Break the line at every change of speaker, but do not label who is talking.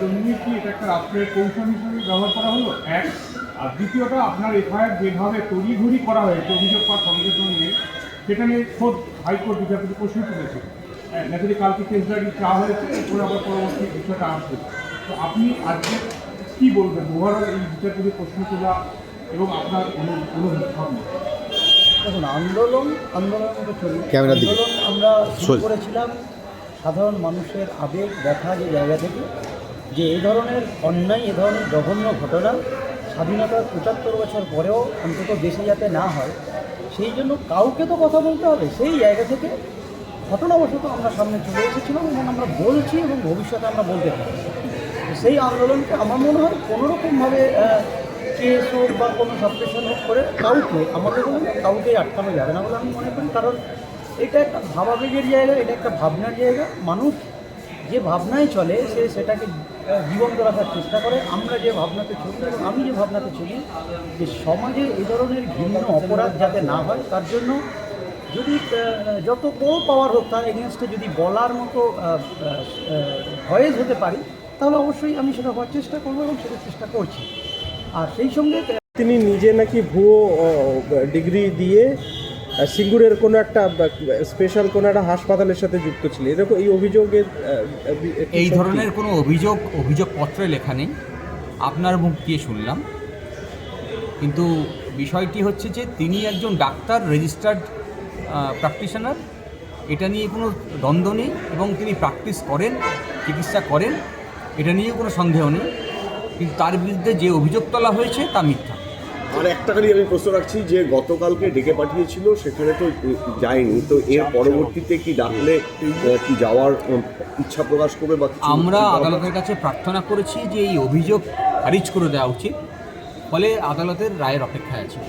জন্যই কি এটা একটা রাষ্ট্রের কৌশল হিসেবে ব্যবহার করা হলো? এক আর দ্বিতীয়টা আপনার এফআইআর যেভাবে তড়িঘড়ি করা হয়েছে অভিযোগ পাওয়ার সঙ্গে সঙ্গে সেটা নিয়ে খোদ হাইকোর্ট বিচারপতি প্রশ্ন তুলেছে ন্যাচারালি কালকে কেস ডায়েরি চাওয়া হয়েছে এরপরে আবার পরবর্তী বিষয়টা আসবে। তো আপনি আজকে কি বলবেন? ওভারঅল এই বিচারপতি প্রশ্ন তোলা এবং আপনার অনু- অনুভব
দেখুন আন্দোলন আন্দোলনের মতো চলি আন্দোলন আমরা শুরু করেছিলাম সাধারণ মানুষের আবেগ ব্যথা যে জায়গা থেকে যে এই ধরনের অন্যায় এ ধরনের জঘন্য ঘটনা স্বাধীনতার পঁচাত্তর বছর পরেও অন্তত দেশে যাতে না হয় সেই জন্য কাউকে তো কথা বলতে হবে। সেই জায়গা থেকে ঘটনাবশত আমরা সামনে চলে এসেছিলাম এবং আমরা বলছি এবং ভবিষ্যতে আমরা বলতে পারি সেই আন্দোলনকে আমার মনে হয় কোনোরকমভাবে কেস হোক বা কোনো সাবস্টেশন হোক করে কাউকে আমাদের মনে না, কাউকেই আটকানো যাবে না বলে আমি মনে করি। কারণ এটা একটা ভাবাবেগের জায়গা এটা একটা ভাবনার জায়গা। মানুষ যে ভাবনায় চলে, সে সেটাকে জীবন্ত রাখার চেষ্টা করে। আমরা যে ভাবনাতে চলি এবং আমি যে ভাবনাতে চলি যে সমাজে এই ধরনের ঘৃণ্য অপরাধ যাতে না হয়, তার জন্য যদি যত বড় পাওয়ার হোক, তার এগেনস্টে যদি বলার মতো ভয়েস হতে পারি, তাহলে অবশ্যই আমি সেটা হওয়ার চেষ্টা করব এবং সেটা চেষ্টা করছি। আর সেই সঙ্গে
তিনি নিজে নাকি ভুয়ো ডিগ্রি দিয়ে সিঙ্গুরের কোনো একটা স্পেশাল কোনো একটা হাসপাতালের সাথে যুক্ত ছিলেন। এরকম এই অভিযোগের
এই ধরনের কোনো অভিযোগ অভিযোগপত্রে লেখা নেই। আপনার মুখ দিয়ে শুনলাম। কিন্তু বিষয়টি হচ্ছে যে তিনি একজন ডাক্তার রেজিস্টার্ড প্র্যাকটিশনার এটা নিয়ে কোনো দ্বন্দ্ব নেই এবং তিনি প্র্যাকটিস করেন চিকিৎসা করেন। এটা নিয়ে কোনো সন্দেহ নেই। কিন্তু তার বিরুদ্ধে যে অভিযোগ তোলা হয়েছে তা মিথ্যা।
আর একটা খালি আমি প্রশ্ন রাখছি যে গতকালকে ডেকে পাঠিয়েছিল সেখানে তো যায়নি। তো এর পরবর্তীতে কি ডাকলে কি যাওয়ার ইচ্ছা প্রকাশ করবে বা
আমরা আদালতের কাছে প্রার্থনা করেছি যে এই অভিযোগ খারিজ করে দেওয়া উচিত। ফলে আদালতের রায়ের অপেক্ষায় আছে।